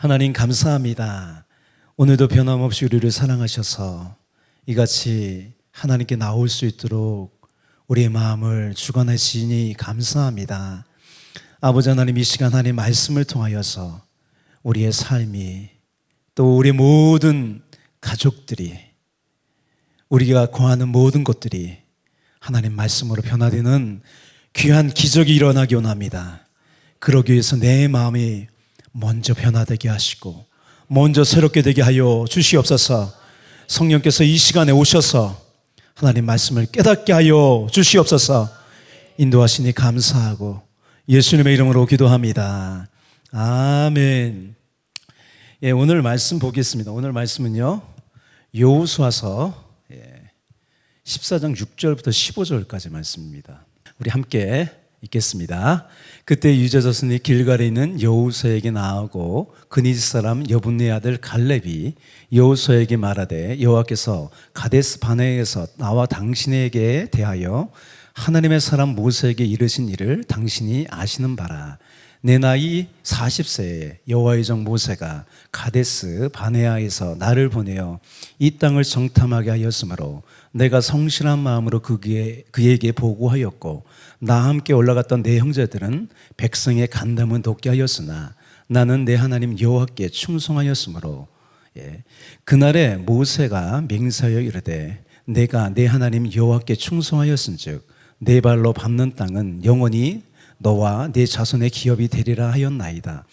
하나님 감사합니다. 오늘도 변함없이 우리를 사랑하셔서 이같이 하나님께 나올 수 있도록 우리의 마음을 주관하시니 감사합니다. 아버지 하나님 이 시간 하나님 말씀을 통하여서 우리의 삶이 또 우리 모든 가족들이 우리가 구하는 모든 것들이 하나님 말씀으로 변화되는 귀한 기적이 일어나기 원합니다. 그러기 위해서 내 마음이 먼저 변화되게 하시고 먼저 새롭게 되게 하여 주시옵소서. 성령께서 이 시간에 오셔서 하나님 말씀을 깨닫게 하여 주시옵소서. 인도하시니 감사하고 예수님의 이름으로 기도합니다. 아멘. 예, 오늘 말씀 보겠습니다. 오늘 말씀은요. 예, 14장 6절부터 15절까지 말씀입니다. 우리 함께 읽겠습니다. 그때 유저자손이 길갈에 있는 여호수아에게 나아오고 그니스 사람 여분네 아들 갈렙이 여호수아에게 말하되 여호와께서 가데스 바네에서 나와 당신에게 대하여 하나님의 사람 모세에게 이르신 일을 당신이 아시는 바라. 내 나이 40세에 여호와의 종 모세가 가데스 바네아에서 나를 보내어 이 땅을 정탐하게 하였으므로 내가 성실한 마음으로 그에게 보고하였고 나 함께 올라갔던 내 형제들은 백성의 간담은 돕게 하였으나 나는 내 하나님 여호와께 충성하였으므로 예. 그날에 모세가 맹세하여 이르되 내가 내 하나님 여호와께 충성하였은즉 내 발로 밟는 땅은 영원히 너와 네 자손의 기업이 되리라 하였나이다.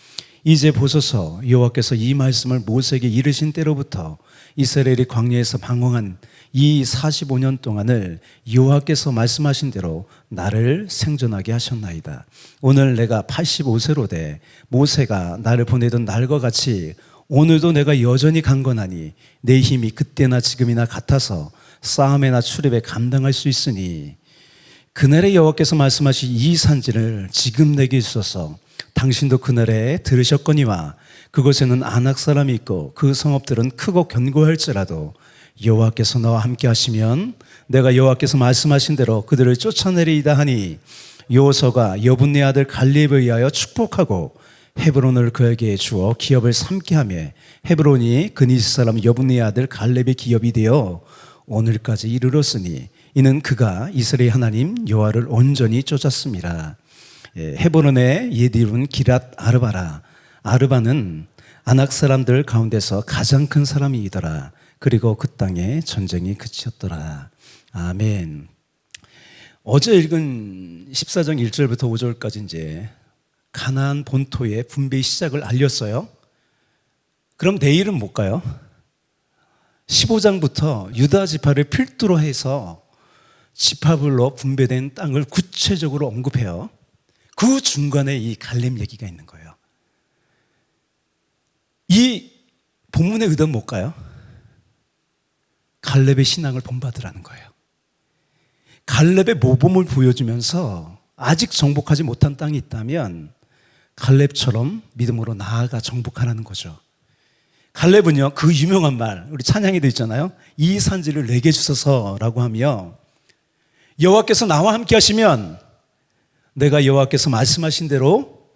이제 보소서 여호와께서 이 말씀을 모세에게 이르신 때로부터 이스라엘이 광야에서 방황한 이 45년 동안을 여호와께서 말씀하신 대로 나를 생존하게 하셨나이다. 오늘 내가 85세로 돼 모세가 나를 보내던 날과 같이 오늘도 내가 여전히 강건하니 내 힘이 그때나 지금이나 같아서 싸움에나 출입에 감당할 수 있으니 그날에 여호와께서 말씀하신 이 산지를 지금 내게 주소서 당신도 그날에 들으셨거니와 그곳에는 안악 사람이 있고 그 성읍들은 크고 견고할지라도 여호와께서 너와 함께 하시면 내가 여호와께서 말씀하신 대로 그들을 쫓아내리이다 하니 여호서가 여분네 아들 갈렙에 의하여 축복하고 헤브론을 그에게 주어 기업을 삼게 하며 헤브론이 그니스 사람 여분네 아들 갈렙의 기업이 되어 오늘까지 이르렀으니 이는 그가 이스라엘 하나님 여호와를 온전히 쫓았습니다. 예, 헤브론의 옛 이름은 기랏 아르바라. 아르바는 아낙 사람들 가운데서 가장 큰 사람이더라. 그리고 그 땅에 전쟁이 그치었더라. 아멘. 어제 읽은 14장 1절부터 5절까지 이제 가나안 본토의 분배 시작을 알렸어요. 그럼 내일은 뭘까요? 15장부터 유다 지파를 필두로 해서 지파별로 분배된 땅을 구체적으로 언급해요. 그 중간에 이 갈렙 얘기가 있는 거예요. 이 본문의 의도는 뭘까요? 갈렙의 신앙을 본받으라는 거예요. 갈렙의 모범을 보여주면서 아직 정복하지 못한 땅이 있다면 갈렙처럼 믿음으로 나아가 정복하라는 거죠. 갈렙은요, 그 유명한 말, 우리 찬양에도 있잖아요. 이 산지를 내게 주소서라고 하며 여호와께서 나와 함께 하시면 내가 여호와께서 말씀하신 대로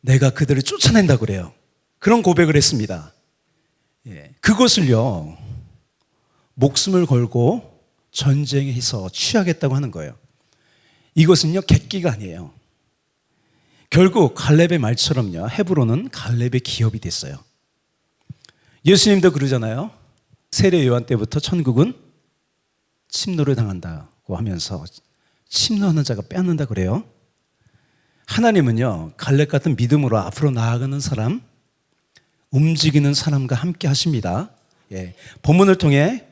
내가 그들을 쫓아낸다 그래요. 그런 고백을 했습니다. 예, 그것을요, 목숨을 걸고 전쟁해서 취하겠다고 하는 거예요. 이것은요, 객기가 아니에요. 결국 갈렙의 말처럼요, 헤브론은 갈렙의 기업이 됐어요. 예수님도 그러잖아요. 세례 요한 때부터 천국은 침노를 당한다고 하면서 침노하는 자가 빼앗는다 그래요. 하나님은요, 갈렙 같은 믿음으로 앞으로 나아가는 사람, 움직이는 사람과 함께 하십니다. 예. 본문을 통해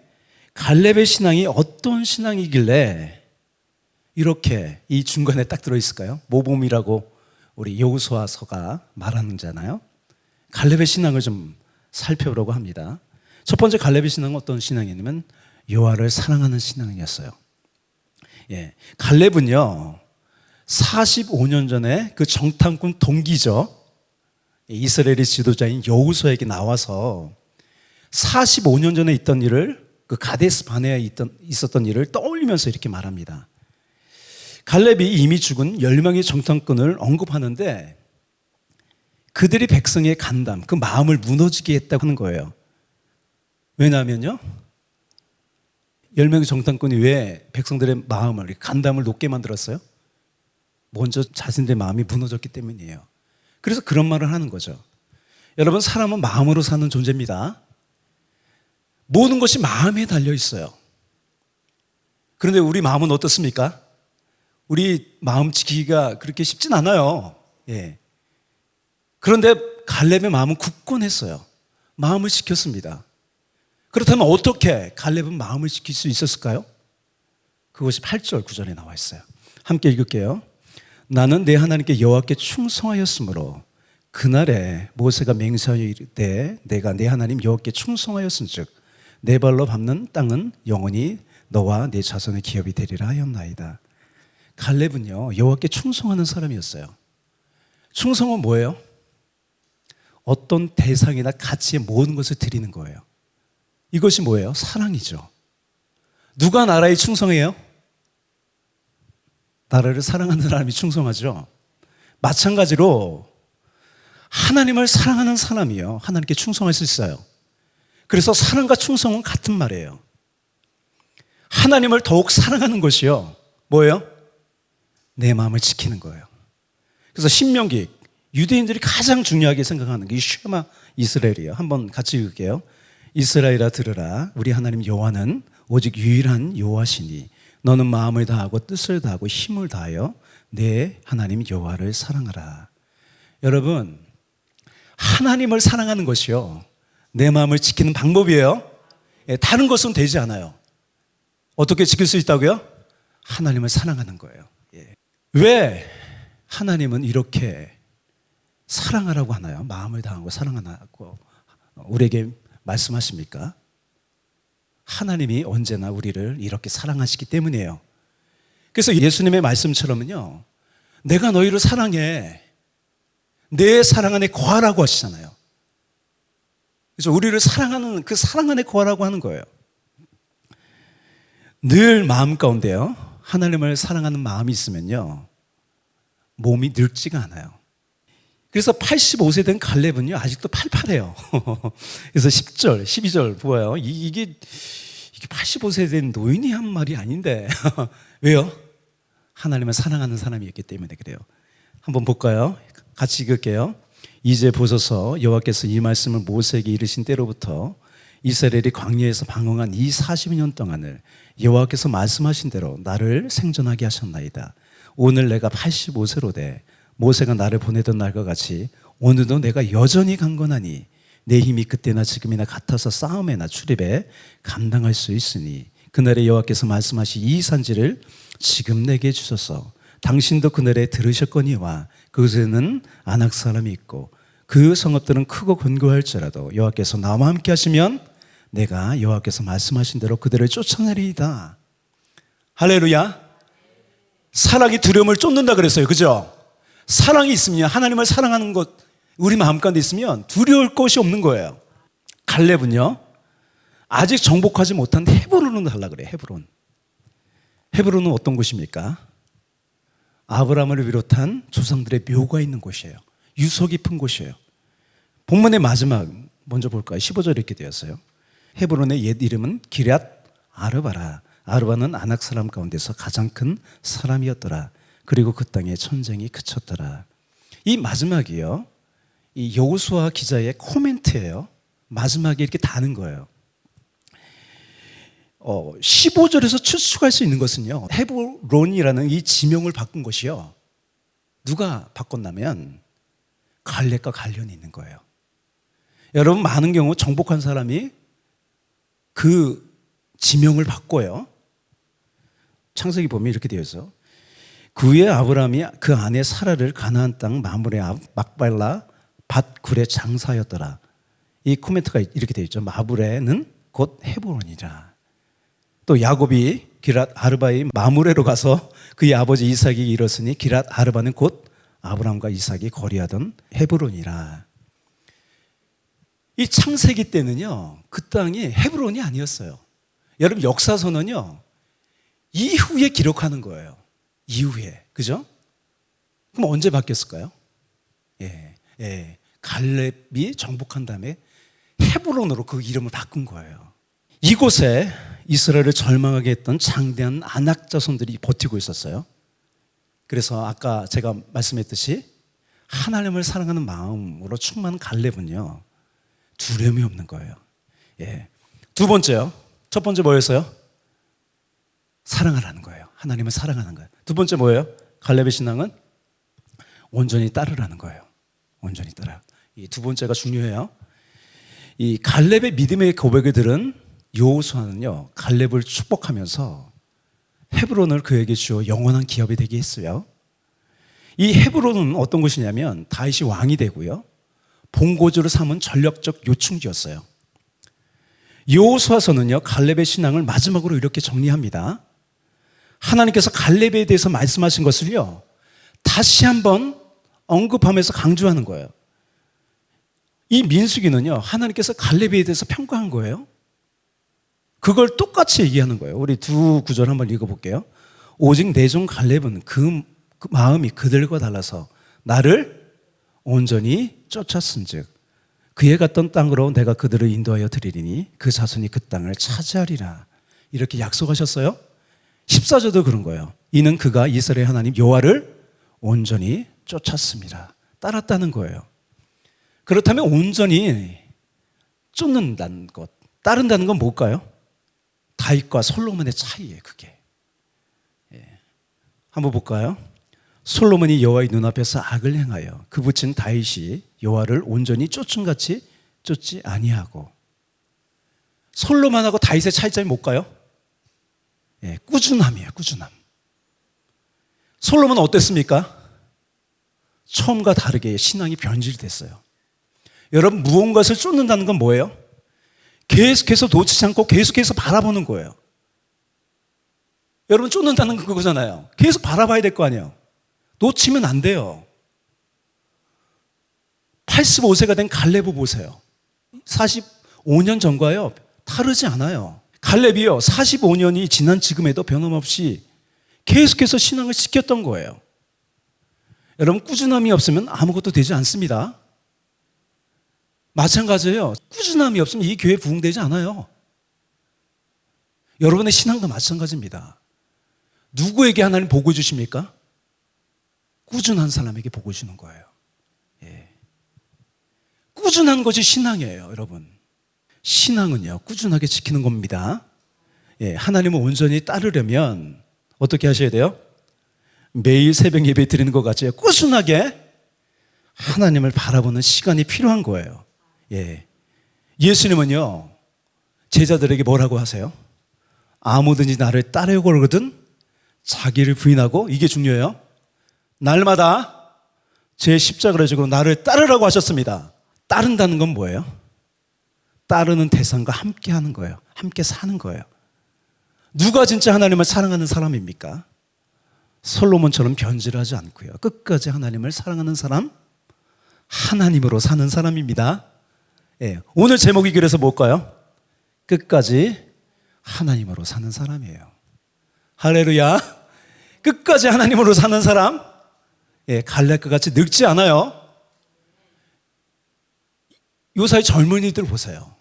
갈렙의 신앙이 어떤 신앙이길래 이렇게 이 중간에 딱 들어있을까요? 모범이라고 우리 여호수아서가 말하는 잖아요. 갈렙의 신앙을 좀 살펴보려고 합니다. 첫 번째 갈렙의 신앙은 어떤 신앙이냐면 여호와를 사랑하는 신앙이었어요. 예. 갈렙은요. 45년 전에 그 정탐꾼 동기죠. 이스라엘의 지도자인 여우수에게 나와서 45년 전에 있던 일을 그 가데스 바네에 있던, 있었던 일을 떠올리면서 이렇게 말합니다. 갈렙이 이미 죽은 10명의 정탐꾼을 언급하는데 그들이 백성의 간담, 그 마음을 무너지게 했다고 하는 거예요. 왜냐하면요. 열 명의 정탐꾼이 왜 백성들의 마음을 간담을 높게 만들었어요? 먼저 자신들의 마음이 무너졌기 때문이에요. 그래서 그런 말을 하는 거죠. 여러분 사람은 마음으로 사는 존재입니다. 모든 것이 마음에 달려 있어요. 그런데 우리 마음은 어떻습니까? 우리 마음 지키기가 그렇게 쉽진 않아요. 예. 그런데 갈렙의 마음은 굳건했어요. 마음을 지켰습니다. 그렇다면 어떻게 갈렙은 마음을 지킬 수 있었을까요? 그것이 8절 9절에 나와 있어요. 함께 읽을게요. 나는 내 하나님께 여호와께 충성하였으므로 그날에 모세가 맹세하여 이르되 내가 내 하나님 여호와께 충성하였은즉 내 발로 밟는 땅은 영원히 너와 내 자손의 기업이 되리라 하였나이다. 갈렙은요 여호와께 충성하는 사람이었어요. 충성은 뭐예요? 어떤 대상이나 가치의 모든 것을 드리는 거예요. 이것이 뭐예요? 사랑이죠. 누가 나라에 충성해요? 나라를 사랑하는 사람이 충성하죠. 마찬가지로 하나님을 사랑하는 사람이요. 하나님께 충성할 수 있어요. 그래서 사랑과 충성은 같은 말이에요. 하나님을 더욱 사랑하는 것이요. 뭐예요? 내 마음을 지키는 거예요. 그래서 신명기 유대인들이 가장 중요하게 생각하는 게 쉐마 이스라엘이에요. 한번 같이 읽을게요. 이스라엘아 들으라. 우리 하나님 여호와는 오직 유일한 여호와시니 너는 마음을 다하고 뜻을 다하고 힘을 다하여 내 하나님 여호와를 사랑하라. 여러분 하나님을 사랑하는 것이요. 내 마음을 지키는 방법이에요. 예, 다른 것은 되지 않아요. 어떻게 지킬 수 있다고요? 하나님을 사랑하는 거예요. 예. 왜 하나님은 이렇게 사랑하라고 하나요? 마음을 다하고 사랑하라고 우리에게 말씀하십니까? 하나님이 언제나 우리를 이렇게 사랑하시기 때문이에요. 그래서 예수님의 말씀처럼은요, 내가 너희를 사랑해. 내 사랑 안에 거하라고 하시잖아요. 그래서 우리를 사랑하는 그 사랑 안에 거하라고 하는 거예요. 늘 마음 가운데요, 하나님을 사랑하는 마음이 있으면요, 몸이 늙지가 않아요. 그래서 85세 된 갈렙은요, 아직도 팔팔해요. 그래서 10절, 12절 보아요. 이- 이게, 이게 85세 된 노인이 한 말이 아닌데. 왜요? 하나님을 사랑하는 사람이었기 때문에 그래요. 한번 볼까요? 같이 읽을게요. 이제 보소서 여호와께서 이 말씀을 모세에게 이르신 때로부터 이스라엘이 광야에서 방황한 이 40년 동안을 여호와께서 말씀하신 대로 나를 생존하게 하셨나이다. 오늘 내가 85세로 돼 모세가 나를 보내던 날과 같이 오늘도 내가 여전히 강건하니 내 힘이 그때나 지금이나 같아서 싸움에나 출입에 감당할 수 있으니 그날에 여호와께서 말씀하신 이 산지를 지금 내게 주소서 당신도 그날에 들으셨거니와 그곳에는 안악 사람이 있고 그 성읍들은 크고 견고할지라도 여호와께서 나와 함께 하시면 내가 여호와께서 말씀하신 대로 그들을 쫓아내리이다. 할렐루야. 사랑이 두려움을 쫓는다 그랬어요. 그죠? 사랑이 있으면 하나님을 사랑하는 것 우리 마음 가운데 있으면 두려울 것이 없는 거예요. 갈렙은요. 아직 정복하지 못한 헤브론을 하려 그래요. 헤브론. 헤브론은 어떤 곳입니까? 아브라함을 비롯한 조상들의 묘가 있는 곳이에요. 유서 깊은 곳이에요. 본문의 마지막 먼저 볼까요? 15절 이렇게 되었어요. 헤브론의 옛 이름은 기럇 아르바라. 아르바는 아낙 사람 가운데서 가장 큰 사람이었더라. 그리고 그 땅에 전쟁이 그쳤더라. 이 마지막이요. 이 여호수아 기자의 코멘트예요. 마지막에 이렇게 다는 거예요. 어, 15절에서 추측할 수 있는 것은요. 헤브론이라는 이 지명을 바꾼 것이요. 누가 바꿨냐면 갈렙과 관련이 있는 거예요. 여러분 많은 경우 정복한 사람이 그 지명을 바꿔요. 창세기 보면 이렇게 되어 있어. 그의 아브라함이 그 아내 사라를 가나안 땅 마물의 막발라 밭굴의 장사였더라. 이 코멘트가 이렇게 되어 있죠. 마브레는 곧 헤브론이라. 또 야곱이 기랏 아르바의 마무레로 가서 그의 아버지 이삭이 이뤘으니 기랏 아르바는 곧 아브라함과 이삭이 거리하던 헤브론이라. 이 창세기 때는요, 그 땅이 헤브론이 아니었어요. 여러분 역사서는요, 이후에 기록하는 거예요. 이후에. 그죠? 그럼 언제 바뀌었을까요? 예, 예. 갈렙이 정복한 다음에 헤브론으로 그 이름을 바꾼 거예요. 이곳에 이스라엘을 절망하게 했던 장대한 안악 자손들이 버티고 있었어요. 그래서 아까 제가 말씀했듯이 하나님을 사랑하는 마음으로 충만한 갈렙은요 두려움이 없는 거예요. 예. 두 번째요. 첫 번째 뭐였어요? 사랑하라는 거예요. 하나님을 사랑하는 거예요. 두 번째 뭐예요? 갈렙의 신앙은 온전히 따르라는 거예요. 온전히 따라. 이 두 번째가 중요해요. 이 갈렙의 믿음의 고백을 들은 여호수아는요 갈렙을 축복하면서 헤브론을 그에게 주어 영원한 기업이 되게 했어요. 이 헤브론은 어떤 곳이냐면 다윗이 왕이 되고요 본고지를 삼은 전력적 요충지였어요. 여호수아서는요 갈렙의 신앙을 마지막으로 이렇게 정리합니다. 하나님께서 갈렙에 대해서 말씀하신 것을요 다시 한번 언급하면서 강조하는 거예요. 이 민수기는요 하나님께서 갈렙에 대해서 평가한 거예요. 그걸 똑같이 얘기하는 거예요. 우리 두 구절 한번 읽어볼게요. 오직 내종 갈렙은 그, 그 마음이 그들과 달라서 나를 온전히 쫓았은즉 그에 갔던 땅으로 내가 그들을 인도하여 드리리니 그 자손이 그 땅을 차지하리라 이렇게 약속하셨어요. 14절도 그런 거예요. 이는 그가 이스라엘 하나님 여호와를 온전히 쫓았습니다. 따랐다는 거예요. 그렇다면 온전히 쫓는다는 것, 따른다는 건 뭘까요? 다윗과 솔로몬의 차이예요, 그게. 예. 한번 볼까요? 솔로몬이 여호와의 눈앞에서 악을 행하여 그 붙인 다윗이 여호와를 온전히 쫓은 같이 쫓지 아니하고 솔로몬하고 다윗의 차이점이 뭘까요? 예, 꾸준함이에요, 꾸준함. 솔로몬은 어땠습니까? 처음과 다르게 신앙이 변질됐어요. 여러분 무언가를 쫓는다는 건 뭐예요? 계속해서 놓치지 않고 계속해서 바라보는 거예요. 여러분 쫓는다는 건 그거잖아요. 계속 바라봐야 될 거 아니에요. 놓치면 안 돼요. 85세가 된 갈렙을 보세요. 45년 전과요. 다르지 않아요. 갈렙이요. 45년이 지난 지금에도 변함없이 계속해서 신앙을 지켰던 거예요. 여러분 꾸준함이 없으면 아무것도 되지 않습니다. 마찬가지예요. 꾸준함이 없으면 이 교회 부흥되지 않아요. 여러분의 신앙도 마찬가지입니다. 누구에게 하나님 복을 주십니까? 꾸준한 사람에게 복을 주는 거예요. 예. 꾸준한 것이 신앙이에요, 여러분. 신앙은요, 꾸준하게 지키는 겁니다. 예, 하나님을 온전히 따르려면 어떻게 하셔야 돼요? 매일 새벽 예배 드리는 것 같이 꾸준하게 하나님을 바라보는 시간이 필요한 거예요. 예. 예수님은요, 제자들에게 뭐라고 하세요? 아무든지 나를 따르려고 그러거든 자기를 부인하고 이게 중요해요. 날마다 제 십자가를 지고 나를 따르라고 하셨습니다. 따른다는 건 뭐예요? 따르는 대상과 함께 하는 거예요. 함께 사는 거예요. 누가 진짜 하나님을 사랑하는 사람입니까? 솔로몬처럼 변질하지 않고요. 끝까지 하나님을 사랑하는 사람, 하나님으로 사는 사람입니다. 예, 오늘 제목이 그래서 뭘까요? 끝까지 하나님으로 사는 사람이에요. 할렐루야. 끝까지 하나님으로 사는 사람, 예, 갈렙과 같이 늙지 않아요. 요사이 젊은이들 보세요.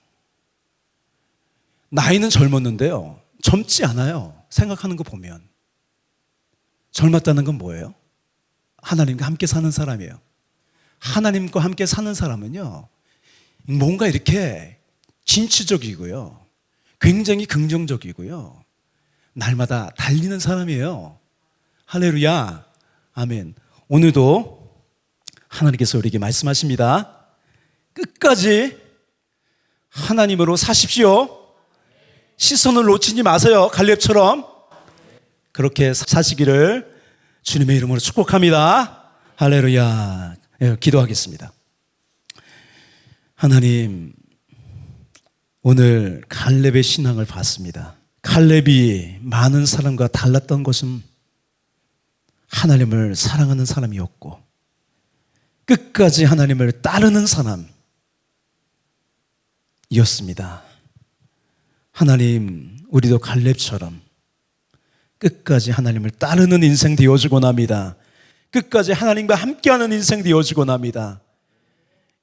나이는 젊었는데요. 젊지 않아요. 생각하는 거 보면. 젊었다는 건 뭐예요? 하나님과 함께 사는 사람이에요. 하나님과 함께 사는 사람은요, 뭔가 이렇게 진취적이고요. 굉장히 긍정적이고요. 날마다 달리는 사람이에요. 할렐루야. 아멘. 오늘도 하나님께서 우리에게 말씀하십니다. 끝까지 하나님으로 사십시오. 시선을 놓치지 마세요. 갈렙처럼. 그렇게 사시기를 주님의 이름으로 축복합니다. 할렐루야. 예, 기도하겠습니다. 하나님, 오늘 갈렙의 신앙을 봤습니다. 갈렙이 많은 사람과 달랐던 것은 하나님을 사랑하는 사람이었고, 끝까지 하나님을 따르는 사람이었습니다. 하나님, 우리도 갈렙처럼 끝까지 하나님을 따르는 인생 되어주곤 합니다. 끝까지 하나님과 함께하는 인생 되어주곤 합니다.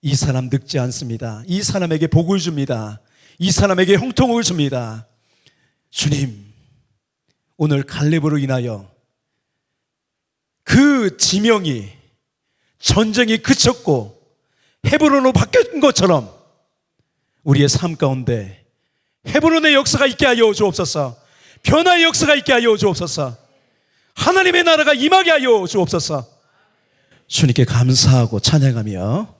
이 사람 늙지 않습니다. 이 사람에게 복을 줍니다. 이 사람에게 형통을 줍니다. 주님, 오늘 갈렙으로 인하여 그 지명이 전쟁이 그쳤고 헤브론으로 바뀐 것처럼 우리의 삶 가운데 헤브론의 역사가 있게 하여 주옵소서. 변화의 역사가 있게 하여 주옵소서. 하나님의 나라가 임하게 하여 주옵소서. 주님께 감사하고 찬양하며